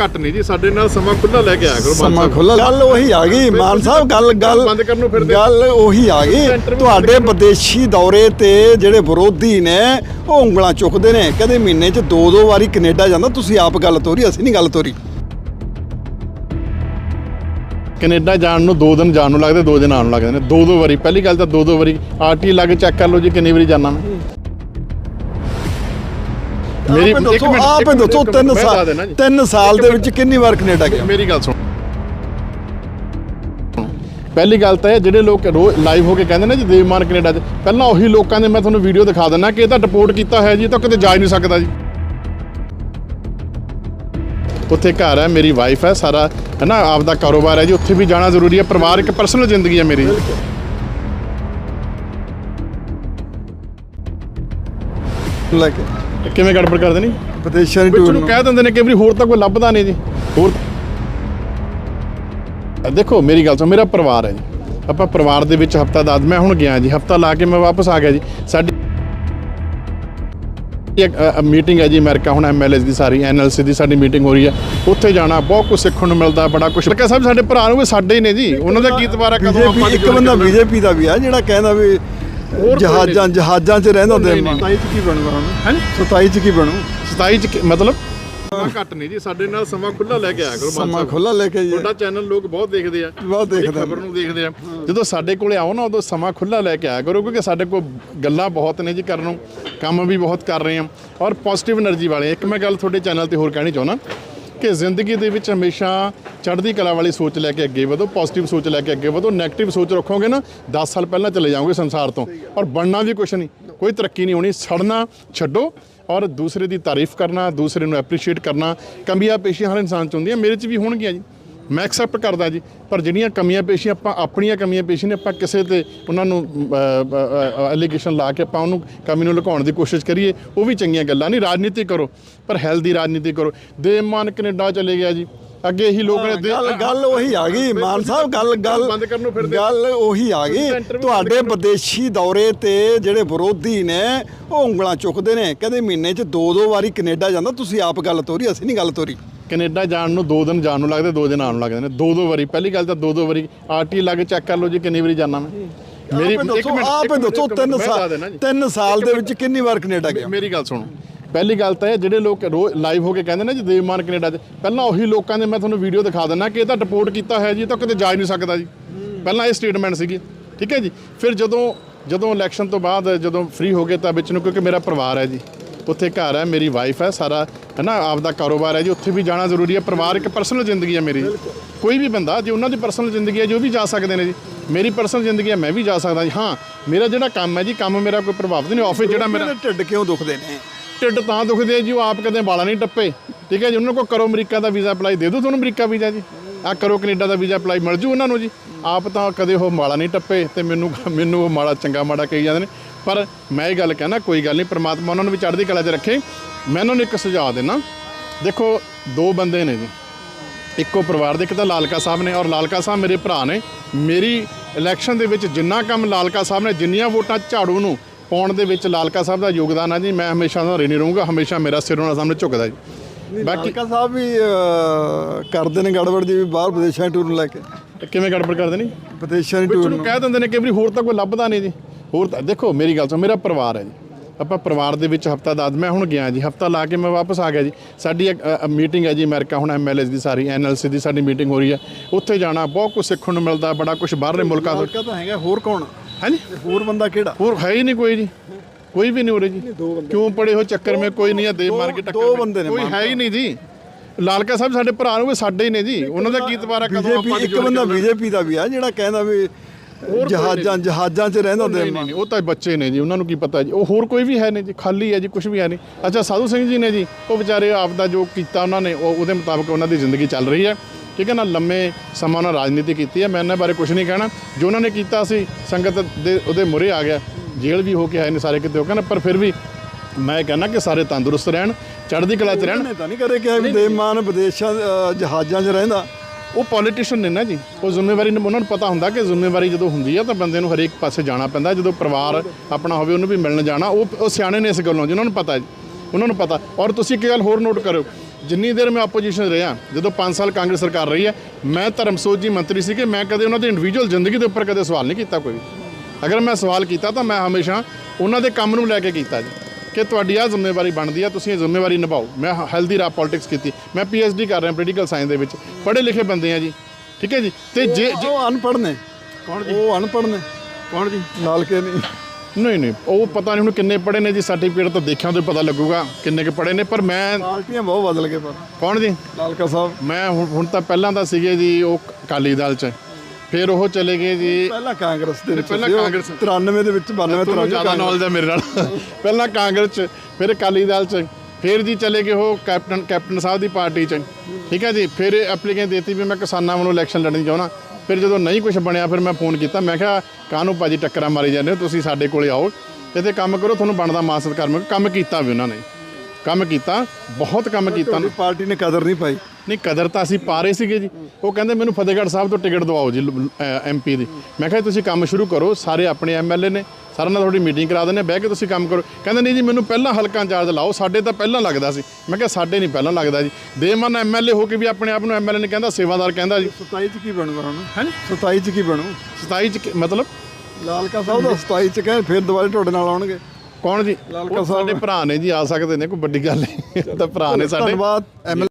ਘੱਟ ਨਹੀਂ ਜੀ ਸਾਡੇ ਨਾਲ ਸਮਾਂ ਖੁੱਲਾ ਲੈ ਕੇ ਆਇਆ ਕਰੋ ਸਮਾਂ। ਖੁੱਲਾ ਗੱਲ ਉਹੀ ਆ ਗਈ ਮਾਨ ਸਾਹਿਬ ਗੱਲ ਗੱਲ ਬੰਦ ਕਰਨ ਨੂੰ ਫਿਰਦੇ। ਗੱਲ ਉਹੀ ਆ ਗਈ ਤੁਹਾਡੇ ਵਿਦੇਸ਼ੀ ਦੌਰੇ ਤੇ ਜਿਹੜੇ ਵਿਰੋਧੀ ਨੇ ਉਹ ਉਂਗਲਾਂ ਚੁੱਕਦੇ ਨੇ ਕਦੇ ਮਹੀਨੇ 'ਚ ਦੋ ਦੋ ਵਾਰੀ ਕੈਨੇਡਾ ਜਾਂਦਾ ਤੁਸੀਂ ਆਪ ਗੱਲ ਤੋਰੀ ਅਸੀਂ ਨਹੀਂ ਗੱਲ ਤੋਰੀ ਕੈਨੇਡਾ ਜਾਣ ਨੂੰ 2 ਦਿਨ ਜਾਣ ਨੂੰ ਲੱਗਦੇ 2 ਦਿਨ ਆਉਣ ਨੂੰ ਲੱਗਦੇ ਨੇ ਦੋ ਦੋ ਵਾਰੀ ਪਹਿਲੀ ਗੱਲ ਤਾਂ ਦੋ ਦੋ ਵਾਰੀ ਆਰਟੀ ਲੱਗ ਚੈੱਕ ਕਰ ਲਓ ਜੀ ਕਿੰਨੀ ਵਾਰੀ ਜਾਣਾ ਮੈਂ ਆਪੇ ਦੱਸੋ ਆਪੇ ਦੱਸੋ ਤਿੰਨ ਮੈਂ ਦੱਸ ਸਾਲ ਦੇਣਾ ਜੀ। ਤਿੰਨ ਸਾਲ ਦੇ ਵਿੱਚ ਕਿੰਨੀ ਵਾਰ ਕੈਨੇਡਾ ਗਿਆ? ਮੇਰੀ ਗੱਲ ਸੁਣ। ਪਹਿਲੀ ਗੱਲ ਤਾਂ ਇਹ ਜਿਹੜੇ ਲੋਕ ਰੋਜ਼ ਲਾਈਵ ਹੋ ਕੇ ਕਹਿੰਦੇ ਨੇ ਜੀ ਦੇਵਮਾਨ ਕੈਨੇਡਾ 'ਚ ਪਹਿਲਾਂ ਉਹੀ ਲੋਕਾਂ ਦੇ ਮੈਂ ਤੁਹਾਨੂੰ ਵੀਡੀਓ ਦਿਖਾ ਦਿੰਦਾ ਕਿ ਇਹ ਤਾਂ ਡਿਪੋਰਟ ਕੀਤਾ ਹੋਇਆ ਜੀ ਇਹ ਤਾਂ ਕਿਤੇ ਜਾ ਹੀ ਨਹੀਂ ਸਕਦਾ ਜੀ। ਉੱਥੇ ਘਰ ਹੈ ਮੇਰੀ ਵਾਈਫ ਹੈ ਸਾਰਾ ਹੈ ਨਾ ਆਪਦਾ ਕਾਰੋਬਾਰ ਹੈ ਜੀ ਉੱਥੇ ਵੀ ਜਾਣਾ ਜ਼ਰੂਰੀ ਹੈ ਪਰਿਵਾਰ ਇੱਕ ਪਰਸਨਲ ਜ਼ਿੰਦਗੀ ਹੈ ਮੇਰੀ। ਲੈ ਕੇ। ਕਿਵੇਂ ਗੜਬੜ ਕਰਦੇ ਨਹੀਂ ਵਿਦੇਸ਼ਾਂ ਦੀ ਵਿੱਚ ਟੂਰ ਨੂੰ ਨੂੰ। ਕਹਿ ਦਿੰਦੇ ਨੇ ਕਿ ਵੀ ਹੋਰ ਤਾਂ ਕੋਈ ਲੱਭਦਾ ਨਹੀਂ ਜੀ। ਹੋਰ ਦੇਖੋ ਮੇਰੀ ਗੱਲ ਸੁਣ ਮੇਰਾ ਪਰਿਵਾਰ ਹੈ ਜੀ। ਆਪਾਂ ਪਰਿਵਾਰ ਦੇ ਵਿੱਚ ਹਫਤਾ ਦਸ ਮੈਂ ਹੁਣ ਗਿਆ ਜੀ। ਹਫਤਾ ਲਾ ਕੇ ਮੈਂ ਵਾਪਸ ਆ ਗਿਆ ਜੀ। ਸਾਡੀ ਇੱਕ ਮੀਟਿੰਗ ਹੈ ਜੀ ਅਮਰੀਕਾ ਹੁਣ ਐਮਐਲਐਸ ਦੀ ਸਾਰੀ ਐਨਐਲਸੀ ਦੀ ਸਾਡੀ ਮੀਟਿੰਗ ਹੋ ਰਹੀ ਹੈ। ਉੱਥੇ ਜਾਣਾ ਬਹੁਤ ਕੁਝ ਸਿੱਖਣ ਨੂੰ ਮਿਲਦਾ ਬੜਾ ਕੁਝ ਲੱਗਾ ਸਾਹਿਬ ਸਾਡੇ ਭਰਾ ਨੂੰ ਵੀ ਸਾਡੇ ਹੀ ਨੇ ਜੀ। ਉਹਨਾਂ ਦਾ ਕੀ ਦੁਬਾਰਾ ਕਦੋਂ BJP ਇੱਕ ਬੰਦਾ ਬੀਜੇਪੀ ਦਾ ਵੀ ਆ ਜਿਹੜਾ ਕਹਿੰਦਾ ਵੀ ਹੋਰ ਜਹਾਜ਼ਾਂ ਜਹਾਜ਼ਾਂ 'ਚ ਰਹਿੰਦਾ ਹੁੰਦਾ ਨਹੀਂ, 27 ਚ ਕੀ ਬਣੂਗਾ ਹੁਣ? ਹੈ? 27 ਚ ਕੀ ਬਣੂ? 27 ਚ ਮਤਲਬ? ਘੱਟ ਨਹੀਂ ਜੀ ਸਾਡੇ ਨਾਲ ਸਮਾਂ ਖੁੱਲਾ ਲੈ ਕੇ ਆਇਆ ਕਰੋ ਸਮਾਂ ਖੁੱਲਾ ਲੈ ਕੇ ਜੀ ਤੁਹਾਡਾ ਚੈਨਲ ਲੋਕ ਬਹੁਤ ਦੇਖਦੇ ਆ। ਬਹੁਤ ਦੇਖਦੇ ਆ। ਖਬਰ ਨੂੰ ਦੇਖਦੇ ਆ। ਜਦੋਂ ਸਾਡੇ ਕੋਲੇ ਆਓ ਨਾ ਉਦੋਂ ਸਮਾਂ ਖੁੱਲਾ ਲੈ ਕੇ ਆਇਆ ਕਰੋ ਕਿਉਂਕਿ ਸਾਡੇ ਕੋਲ ਗੱਲਾਂ ਬਹੁਤ ਨੇ ਜੀ ਕਰਨ ਨੂੰ ਕੰਮ ਵੀ ਬਹੁਤ ਕਰ ਰਹੇ ਆ। ਔਰ ਪੋਜ਼ਿਟਿਵ એનર્ਜੀ ਵਾਲੇ ਇੱਕ ਮੈਂ ਗੱਲ ਤੁਹਾਡੇ ਚੈਨਲ ਤੇ ਹੋਰ ਕਹਿਣੀ ਚਾਹੁੰਦਾ। ਕਿ ਜ਼ਿੰਦਗੀ ਦੇ ਵਿੱਚ ਹਮੇਸ਼ਾ ਚੜ੍ਹਦੀ ਕਲਾ ਵਾਲੀ ਸੋਚ ਲੈ ਕੇ ਅੱਗੇ ਵਧੋ ਪੋਜ਼ਿਟਿਵ ਸੋਚ ਲੈ ਕੇ ਅੱਗੇ ਵਧੋ 네ਗੇਟਿਵ ਸੋਚ ਰੱਖੋਗੇ ਨਾ 10 ਸਾਲ ਪਹਿਲਾਂ ਚਲੇ ਜਾਓਗੇ ਸੰਸਾਰ ਤੋਂ। ਔਰ ਬਣਨਾ ਵੀ ਕੁਝ ਨਹੀਂ, ਕੋਈ ਤਰੱਕੀ ਨਹੀਂ ਹੋਣੀ। ਸੜਨਾ ਛੱਡੋ ਔਰ ਦੂਸਰੇ ਦੀ ਤਾਰੀਫ ਕਰਨਾ, ਦੂਸਰੇ ਨੂੰ ਐਪਰੀਸ਼ੀਏਟ ਕਰਨਾ। ਕਮੀਆਂ ਪੇਸ਼ੀਆਂ ਹਰ ਇਨਸਾਨ ਚ ਹੁੰਦੀਆਂ, ਮੇਰੇ ਚ ਵੀ ਹੋਣਗੀਆਂ ਜੀ। ਮੈਂ ਐਕਸੈਪਟ ਕਰਦਾ ਜੀ ਪਰ ਜਿਹੜੀਆਂ ਕਮੀਆਂ ਪੇਸ਼ੀਆਂ ਆਪਾਂ ਆਪਣੀਆਂ ਕਮੀਆਂ ਪੇਸ਼ੀਆਂ ਨੇ ਆਪਾਂ ਕਿਸੇ ਤੇ ਉਹਨਾਂ ਨੂੰ ਐਲੀਗੇਸ਼ਨ ਲਾ ਕੇ ਆਪਾਂ ਉਹਨੂੰ ਕਮੀ ਨੂੰ ਲੁਕਾਉਣ ਦੀ ਕੋਸ਼ਿਸ਼ ਕਰੀਏ ਉਹ ਵੀ ਚੰਗੀਆਂ ਗੱਲਾਂ ਨਹੀਂ ਰਾਜਨੀਤੀ ਕਰੋ ਪਰ ਹੈਲਦੀ ਰਾਜਨੀਤੀ ਕਰੋ ਦੇਵਮਾਨ ਕੈਨੇਡਾ ਚਲੇ ਗਿਆ ਜੀ ਅੱਗੇ ਇਹੀ ਲੋਕ ਨੇ ਦੇ- ਗੱਲ ਉਹੀ ਆ ਗਈ ਮਾਨ ਸਾਹਿਬ ਗੱਲ ਗੱਲ ਬੰਦ ਕਰਨ ਨੂੰ ਫਿਰਦੇ। ਗੱਲ ਉਹੀ ਆ ਗਈ ਤੁਹਾਡੇ ਵਿਦੇਸ਼ੀ ਦੌਰੇ ਤੇ ਜਿਹੜੇ ਵਿਰੋਧੀ ਨੇ ਉਹ ਉਂਗਲਾਂ ਚੁੱਕਦੇ ਨੇ ਕਹਿੰਦੇ ਮਹੀਨੇ 'ਚ ਦੋ ਦੋ ਵਾਰੀ ਕੈਨੇਡਾ ਜਾਂਦਾ ਤੁਸੀਂ ਆਪ ਗੱਲ ਤੋਰੀ ਅਸੀਂ ਨਹੀਂ ਗੱਲ ਤੋਰੀ ਕੈਨੇਡਾ ਜਾਣ ਨੂੰ 2 ਦਿਨ ਜਾਣ ਨੂੰ ਲੱਗਦੇ 2 ਦਿਨ ਆਉਣ ਨੂੰ ਲੱਗਦੇ ਨੇ। ਦੋ ਦੋ ਵਾਰੀ ਪਹਿਲੀ ਗੱਲ ਤਾਂ ਦੋ ਦੋ ਵਾਰੀ ਆਰਟੀ ਲੱਗ ਚੈੱਕ ਕਰ ਲਓ ਜੀ ਕਿੰਨੀ ਵਾਰੀ ਜਾਣਾ ਮੈਂ। ਮੇਰੀ ਇੱਕ ਮਿੰਟ, ਆਪੇ ਦੱਸੋ ਇੱਕ ਤਿੰਨ ਮਿੰਟ, ਮੈਂ ਸਾਲ ਦੱਸ ਦੇਣਾ ਜੀ। ਤਿੰਨ ਸਾਲ ਦੇ ਵਿੱਚ ਕਿੰਨੀ ਵਾਰ ਕੈਨੇਡਾ ਗਿਆ? ਮੇਰੀ ਗੱਲ ਸੁਣੋ। ਪਹਿਲੀ ਗੱਲ ਤਾਂ ਇਹ ਜਿਹੜੇ ਲੋਕ ਰੋਜ਼ ਲਾਈਵ ਹੋ ਕੇ ਕਹਿੰਦੇ ਨੇ ਜੀ ਦੇਵਮਾਨ ਕੈਨੇਡਾ 'ਚ ਪਹਿਲਾਂ ਉਹੀ ਲੋਕਾਂ ਦੇ ਮੈਂ ਤੁਹਾਨੂੰ ਵੀਡੀਓ ਦਿਖਾ ਦਿੰਦਾ ਕਿ ਇਹ ਤਾਂ ਡਿਪੋਰਟ ਕੀਤਾ ਹੋਇਆ ਜੀ ਇਹ ਤਾਂ ਕਿਤੇ ਜਾ ਹੀ ਨਹੀਂ ਸਕਦਾ ਜੀ। ਪਹਿਲਾਂ ਇਹ ਸਟੇਟਮੈਂਟ ਸੀਗੀ ਠੀਕ ਹੈ ਜੀ। ਫਿਰ ਜਦੋਂ ਜਦੋਂ ਇਲੈਕਸ਼ਨ ਤੋਂ ਬਾਅਦ ਜਦੋਂ ਫ੍ਰੀ ਹੋ ਗਏ ਤਾਂ ਵਿੱਚ ਨੂੰ ਕਿਉਂਕਿ ਮੇਰਾ ਪਰਿਵਾਰ ਹੈ ਜੀ। ਉੱਥੇ ਘਰ ਹੈ ਮੇਰੀ ਵਾਈਫ ਹੈ ਸਾਰਾ ਹੈ ਨਾ ਆਪਦਾ ਕਾਰੋਬਾਰ ਹੈ ਜੀ ਉੱਥੇ ਵੀ ਜਾਣਾ ਜ਼ਰੂਰੀ ਹੈ ਪਰਿਵਾਰ ਇੱਕ ਪਰਸਨਲ ਜ਼ਿੰਦਗੀ ਹੈ ਮੇਰੀ। ਕੋਈ ਵੀ ਬੰਦਾ ਜੇ ਉਹਨਾਂ ਦੀ ਪਰਸਨਲ ਜ਼ਿੰਦਗੀ ਹੈ ਜੋ ਵੀ ਜਾ ਸਕਦੇ ਨੇ ਜੀ। ਮੇਰੀ ਪਰਸਨਲ ਜ਼ਿੰਦਗੀ ਹੈ ਮੈਂ ਵੀ ਜਾ ਸਕਦਾ ਜੀ। ਹਾਂ ਮੇਰਾ ਜਿਹੜਾ ਕੰਮ ਹੈ ਜੀ ਕੰਮ ਮੇਰਾ ਕੋਈ ਪ੍ਰਭਾਵਿਤ ਨਹੀਂ ਆਫਿਸ ਜਿਹੜਾ ਮੇਰਾ ਢਿੱਡ ਕਿਉਂ ਦੁਖਦੇ ਨੇ? ਢਿੱਡ ਤਾਂ ਦੁਖਦੇ ਜੀ ਉਹ ਆਪ ਕਦੇ ਵਾਲਾ ਨਹੀਂ ਟੱਪੇ। ਠੀਕ ਹੈ ਜੀ ਉਹਨਾਂ ਕੋਲ ਕਰੋ ਅਮਰੀਕਾ ਦਾ ਵੀਜ਼ਾ ਅਪਲਾਈ ਦੇ ਦਿਓ ਤੁਹਾਨੂੰ ਅਮਰੀਕਾ ਵੀਜ਼ਾ ਜੀ। ਆ ਕਰੋ ਕੈਨੇਡਾ ਦਾ ਵੀਜ਼ਾ ਅਪਲਾਈ ਮਿਲ ਜੂ ਉਹਨਾਂ ਨੂੰ ਜੀ। ਆਪ ਤਾਂ ਕਦੇ ਉਹ ਮਾਲਾ ਨਹੀਂ ਟੱਪੇ ਤੇ ਮੈਨੂੰ ਮੈਨੂੰ ਉਹ ਮਾੜਾ ਚੰਗਾ ਮਾੜਾ ਕਹੀ ਜਾਂਦੇ ਨੇ। ਪਰ ਮੈਂ ਇਹ ਗੱਲ ਕਹਿਣਾ ਕੋਈ ਗੱਲ ਨਹੀਂ ਪ੍ਰਮਾਤਮਾ ਉਹਨਾਂ ਨੂੰ ਵੀ ਚੜ੍ਹਦੀ ਕਲਾ 'ਚ ਰੱਖੇ। ਮੈਂ ਉਹਨਾਂ ਨੂੰ ਇੱਕ ਸੁਝਾਅ ਦੇਣਾ ਦੇਖੋ ਦੋ ਬੰਦੇ ਨੇ ਜੀ। ਇੱਕੋ ਪਰਿਵਾਰ ਦੇ ਇੱਕ ਤਾਂ ਲਾਲਕਾ ਸਾਹਿਬ ਨੇ ਔਰ ਲਾਲਕਾ ਸਾਹਿਬ ਮੇਰੇ ਭਰਾ ਨੇ। ਮੇਰੀ ਇਲੈਕਸ਼ਨ ਦੇ ਵਿੱਚ ਜਿੰਨਾ ਕੰਮ ਲਾਲਕਾ ਸਾਹਿਬ ਨੇ ਜਿੰਨੀਆਂ ਵੋਟਾਂ ਝਾੜੂ ਨੂੰ ਪਾਉਣ ਦੇ ਵਿੱਚ ਲਾਲਕਾ ਸਾਹਿਬ ਦਾ ਯੋਗਦਾਨ ਹੈ ਜੀ ਮੈਂ ਹਮੇਸ਼ਾ ਦਾ ਨਹੀਂ ਰਹੂੰਗਾ ਹਮੇਸ਼ਾ ਮੇਰਾ ਸਿਰ ਉਹਨਾਂ ਸਾਹਮਣੇ ਝੁਕਦਾ ਜੀ। ਬਾਕੀ ਸਾਹਿਬ ਵੀ ਕਰਦੇ ਨੇ ਗੜਬੜ ਜੀ ਵੀ ਬਾਹਰ ਵਿਦੇਸ਼ਾਂ ਟੂਰ ਨੂੰ ਲੈ ਕੇ। ਕਿਵੇਂ ਗੜਬੜ ਕਰਦੇ ਨਹੀਂ ਵਿਦੇਸ਼ਾਂ ਟੂਰ ਨੂੰ ਨੂੰ। ਕਹਿ ਦਿੰਦੇ ਨੇ ਕਿ ਵੀ ਹੋਰ ਤਾਂ ਕੋਈ ਲੱਭਦਾ ਨਹੀਂ ਜੀ। ਹੋਰ ਦੇਖੋ ਮੇਰੀ ਗੱਲ ਸੁਣ ਮੇਰਾ ਪਰਿਵਾਰ ਹੈ ਜੀ। ਆਪਾਂ ਪਰਿਵਾਰ ਦੇ ਵਿੱਚ ਹਫਤਾ ਦਸ ਮੈਂ ਹੁਣ ਗਿਆ ਜੀ ਹਫਤਾ ਲਾ ਕੇ ਮੈਂ ਵਾਪਸ ਆ ਗਿਆ ਜੀ। ਸਾਡੀ ਇੱਕ ਮੀਟਿੰਗ ਹੈ ਜੀ ਅਮਰੀਕਾ ਹੁਣ ਐਮਐਲਐਸ ਦੀ ਸਾਰੀ ਐਨਐਲਸੀ ਦੀ ਸਾਡੀ ਮੀਟਿੰਗ ਹੋ ਰਹੀ ਹੈ। ਉੱਥੇ ਜਾਣਾ ਬਹੁਤ ਕੁਝ ਸਿੱਖਣ ਨੂੰ ਮਿਲਦਾ ਬੜਾ ਕੁਝ ਬਾਹਰਲੇ ਮੁਲਕਾਂ ਤੋਂ। ਤਾਂ ਹੈਗਾ ਹੋਰ ਕੌਣ? ਹਾਂਜੀ? ਹੋਰ ਬੰਦਾ ਕਿਹੜਾ? ਹੋਰ ਹੈ ਹੀ ਨਹੀਂ ਕੋਈ ਜੀ। ਕੋਈ ਵੀ ਨਹੀਂ ਹੋ ਰਹੀ ਜੀ ਕਿਉਂ ਪੜੇ ਹੋ ਚੱਕਰ ਮੇ ਕੋਈ ਨਹੀਂ ਹੈ ਦੇਵ ਮਾਰ ਕੇ ਟੱਕਰ ਦੋ। ਬੰਦੇ ਨੇ ਕੋਈ ਹੈ ਹੀ ਨਹੀਂ ਜੀ। ਲਾਲਕਾ ਸਾਹਿਬ ਸਾਡੇ ਭਰਾ ਨੂੰ ਵੀ ਸਾਡੇ ਹੀ ਨੇ ਜੀ। ਉਹਨਾਂ ਦਾ ਕੀ ਦੁਬਾਰਾ ਕਦੋਂ ਆਪਾਂ ਇੱਕ ਬੰਦਾ ਬੀਜੇਪੀ ਦਾ ਵੀ ਆ ਜਿਹੜਾ ਕਹਿੰਦਾ ਵੀ ਜਹਾਜ਼ਾਂ ਜਹਾਜ਼ਾਂ 'ਚ ਰਹਿੰਦਾ ਹੁੰਦੇ ਨਹੀਂ ਨਹੀਂ ਉਹ ਤਾਂ ਬੱਚੇ ਨੇ ਜੀ ਉਹਨਾਂ ਨੂੰ ਕੀ ਪਤਾ ਜੀ। ਉਹ ਹੋਰ ਕੋਈ ਵੀ ਹੈ ਨਹੀਂ ਜੀ ਖਾਲੀ ਹੈ ਜੀ ਕੁਝ ਵੀ ਹੈ ਨਹੀਂ। ਅੱਛਾ ਸਾਧੂ ਸਿੰਘ ਜੀ ਨੇ ਜੀ ਉਹ ਵਿਚਾਰੇ ਆਪ ਦਾ ਜੋ ਕੀਤਾ ਉਹਨਾਂ ਨੇ ਉਹ ਉਹਦੇ ਮੁਤਾਬਕ ਉਹਨਾਂ ਦੀ ਜ਼ਿੰਦਗੀ ਚੱਲ ਰਹੀ ਹੈ। ਠੀਕ ਹੈ ਨਾ ਲੰਮੇ ਸਮਾਂ ਉਹਨਾਂ ਰਾਜਨੀਤੀ ਕੀਤੀ ਹੈ। ਮੈਂ ਇਹਨਾਂ ਬਾਰੇ ਕੁਝ ਨਹੀਂ ਕਹਿਣਾ। ਜੋ ਉਹਨਾਂ ਨੇ ਕੀਤਾ ਸੀ ਸੰਗਤ ਦੇ ਉਹਦੇ ਮੁਰੇ ਆ ਗਿਆ। ਜੇਲ੍ਹ ਵੀ ਹੋ ਕੇ ਆਏ ਨੇ ਸਾਰੇ ਕਿਤੇ ਉਹ ਕਹਿੰਦਾ ਪਰ ਫਿਰ ਵੀ ਮੈਂ ਕਹਿੰਦਾ ਕਿ ਸਾਰੇ ਤੰਦਰੁਸਤ ਰਹਿਣ ਚੜ੍ਹਦੀ ਕਲਾ 'ਚ ਰਹਿਣ। ਤਾਂ ਨਹੀਂ ਕਰੇ ਵੀ ਦੇਮਾਨ ਵਿਦੇਸ਼ਾਂ ਜਹਾਜ਼ਾਂ 'ਚ ਰਹਿੰਦਾ। ਉਹ ਪੋਲੀਟੀਸ਼ੀਅਨ ਨੇ ਨਾ ਜੀ, ਉਹ ਜ਼ਿੰਮੇਵਾਰੀ ਨੂੰ ਉਹਨਾਂ ਨੂੰ ਪਤਾ ਹੁੰਦਾ ਕਿ ਜ਼ਿੰਮੇਵਾਰੀ ਜਦੋਂ ਹੁੰਦੀ ਆ ਤਾਂ ਬੰਦੇ ਨੂੰ ਹਰੇਕ ਪਾਸੇ ਜਾਣਾ ਪੈਂਦਾ, ਜਦੋਂ ਪਰਿਵਾਰ ਆਪਣਾ ਹੋਵੇ, ਉਹਨੂੰ ਵੀ ਮਿਲਣ ਜਾਣਾ, ਉਹ ਉਹ ਸਿਆਣੇ ਨੇ ਇਸ ਗੱਲੋਂ ਜੀ ਨੂੰ ਪਤਾ ਜੀ, ਉਹਨਾਂ ਨੂੰ ਪਤਾ। ਔਰ ਤੁਸੀਂ ਇੱਕ ਗੱਲ ਹੋਰ ਨੋਟ ਕਰਿਓ, ਜਿੰਨੀ ਦੇਰ ਮੈਂ ਆਪੋਜੀਸ਼ਨ ਰਿਹਾ, ਜਦੋਂ 5 ਸਾਲ ਕਾਂਗਰਸ ਸਰਕਾਰ ਰਹੀ ਹੈ, ਮੈਂ ਧਰਮਸੋਤ ਜੀ ਮੰਤਰੀ ਸੀ ਕਿ ਮੈਂ ਕਦੇ ਉਹਨਾਂ ਦੀ ਇੰਡੀਵਿਜੂਅਲ ਜ਼ਿੰਦਗੀ ਦੇ ਉੱਪਰ ਕਦੇ ਸਵਾਲ ਨਹੀਂ ਕੀਤਾ ਕੋਈ ਅਗਰ ਮੈਂ ਸਵਾਲ ਕੀਤਾ ਤਾਂ ਮੈਂ ਹਮੇਸ਼ਾ ਉਹਨਾਂ ਦੇ ਕੰਮ ਨੂੰ ਲੈ ਕੇ ਕੀਤਾ ਜੀ। ਕਿ ਤੁਹਾਡੀ ਆ ਜ਼ਿੰਮੇਵਾਰੀ ਬਣਦੀ ਆ ਤੁਸੀਂ ਇਹ ਜ਼ਿੰਮੇਵਾਰੀ ਨਿਭਾਓ। ਮੈਂ ਹੈਲਦੀ ਰਾ ਪੋਲਿਟਿਕਸ ਕੀਤੀ। ਮੈਂ ਡੀ ਕਰ ਰਿਹਾ ਪੋਲੀਟੀਕਲ ਸਾਇੰਸ ਦੇ ਵਿੱਚ। ਪੜ੍ਹੇ ਲਿਖੇ ਬੰਦੇ ਆ ਜੀ। ਠੀਕ ਹੈ ਜੀ? ਤੇ ਜੇ ਜੇ- ਉਹ ਅਨਪੜ੍ਹ ਨੇ। ਕੌਣ ਜੀ? ਉਹ ਅਨਪੜ੍ਹ ਨੇ। ਕੌਣ ਜੀ? ਨਾਲ ਕੇ ਨਹੀਂ। ਨਹੀਂ ਨਹੀਂ। ਉਹ ਪਤਾ ਨਹੀਂ ਹੁਣ ਕਿੰਨੇ ਪੜ੍ਹੇ ਨੇ ਜੀ। ਸਰਟੀਫਿਕੇਟ ਤਾਂ ਦੇਖਿਆ ਤੇ ਪਤਾ ਲੱਗੂਗਾ ਕਿੰਨੇ ਕੁ ਪੜ੍ਹੇ ਨੇ ਪਰ ਮੈਂ ਪਾਰਟੀਆਂ ਬਹੁਤ ਬਦਲ ਗਏ ਪਰ। ਕੌਣ ਜੀ? ਲਾਲਕਾ ਸਾਹਿਬ। ਮੈਂ ਹੁਣ ਹੁਣ ਤਾਂ ਪਹਿਲਾਂ ਤਾਂ ਸੀਗੇ ਜੀ ਉਹ ਅਕਾਲੀ ਦਲ ਚ। ਫਿਰ ਉਹ ਚਲੇ ਗਏ ਜੀ। ਪਹਿਲਾਂ ਕਾਂਗਰਸ ਦੇ ਵਿੱਚ ਪਹਿਲਾਂ ਕਾਂਗਰਸ। 93 ਦੇ ਵਿੱਚ 92 ਤੁਹਾਨੂੰ 93 ਜ਼ਿਆਦਾ ਨੌਲੇਜ ਹੈ ਮੇਰੇ ਨਾਲ। ਪਹਿਲਾਂ ਕਾਂਗਰਸ ਚ ਫਿਰ ਅਕਾਲੀ ਦਲ ਚ ਫਿਰ ਜੀ ਚਲੇ ਗਏ ਉਹ ਕੈਪਟਨ ਕੈਪਟਨ ਸਾਹਿਬ ਦੀ ਪਾਰਟੀ ਚ। ਠੀਕ ਹੈ ਜੀ ਫਿਰ ਐਪਲੀਕੇਸ਼ਨ ਦਿੱਤੀ ਵੀ ਮੈਂ ਕਿਸਾਨਾਂ ਵੱਲੋਂ ਇਲੈਕਸ਼ਨ ਲੜਨੀ ਚਾਹੁੰਦਾ ਫਿਰ ਜਦੋਂ ਨਹੀਂ ਕੁਝ ਬਣਿਆ ਫਿਰ ਮੈਂ ਫੋਨ ਕੀਤਾ। ਮੈਂ ਕਿਹਾ ਕਾਹਨੂੰ ਭਾਜੀ ਟੱਕਰਾਂ ਮਾਰੀ ਜਾਂਦੇ ਹੋ? ਤੁਸੀਂ ਸਾਡੇ ਕੋਲੇ ਆਓ। ਇੱਥੇ ਕੰਮ ਕਰੋ ਤੁਹਾਨੂੰ ਬਣਦਾ ਮਾਨ ਸਤਿਕਾਰ ਮਿਲੂ ਕੰਮ ਕੀਤਾ ਵੀ ਉਹਨਾਂ ਨੇ। ਕੰਮ ਕੀਤਾ ਬਹੁਤ ਕੰਮ ਕੀਤਾ। ਪਾਰਟੀ ਨੇ ਕਦਰ ਨਹੀਂ ਪਾਈ। ਨਹੀਂ ਕਦਰ ਤਾਂ ਅਸੀਂ ਪਾ ਰਹੇ ਸੀਗੇ ਜੀ। ਉਹ ਕਹਿੰਦੇ ਮੈਨੂੰ ਫਤਿਹਗੜ੍ਹ ਸਾਹਿਬ ਤੋਂ ਟਿਕਟ ਦਵਾਓ ਜੀ ਐਮਪੀ ਦੀ। ਮੈਂ ਕਿਹਾ ਤੁਸੀਂ ਕੰਮ ਸ਼ੁਰੂ ਕਰੋ ਸਾਰੇ ਆਪਣੇ ਐਮਐਲਏ ਨੇ ਸਾਰਿਆਂ ਨਾਲ ਤੁਹਾਡੀ ਮੀਟਿੰਗ ਕਰਾ ਦਿੰਦੇ ਹਾਂ, ਬਹਿ ਕੇ ਤੁਸੀਂ ਕੰਮ ਕਰੋ। ਕਹਿੰਦੇ ਨਹੀਂ ਜੀ ਮੈਨੂੰ ਪਹਿਲਾਂ ਹਲਕਾ ਇੰਚਾਰਜ ਲਾਓ ਸਾਡੇ ਤਾਂ ਪਹਿਲਾਂ ਲੱਗਦਾ ਸੀ। ਮੈਂ ਕਿਹਾ ਸਾਡੇ ਨਹੀਂ ਪਹਿਲਾਂ ਲੱਗਦਾ ਜੀ। ਦੇਮਨ ਐਮਐਲਏ ਹੋ ਕੇ ਵੀ ਆਪਣੇ ਆਪ ਨੂੰ ਐਮਐਲਏ ਨਹੀਂ ਕਹਿੰਦਾ ਸੇਵਾਦਾਰ ਕਹਿੰਦਾ ਜੀ। 27 ਚ ਕੀ ਬਣੂਗਾ ਹੁਣ? ਹਾਂਜੀ 27 ਚ ਕੀ ਬਣੂ? 27 ਚ ਮਤਲਬ? ਲਾਲਕਾ ਸਾਹਿਬ ਦਾ 27 ਚ ਕਹੇ ਫਿਰ ਦੁਬਾਰਾ ਤੁਹਾਡੇ ਨਾਲ ਆਉਣਗੇ। ਕੌਣ ਜੀ? ਲਾਲਕਾ ਉਹ ਸਾਡੇ ਭਰਾ ਨੇ ਜੀ ਆ ਸਕਦੇ ਨੇ ਕੋਈ ਵੱਡੀ ਗੱਲ ਨਹੀਂ। ਤਾਂ ਭਰਾ ਨੇ ਸਾਡੇ। ਧੰਨਵਾਦ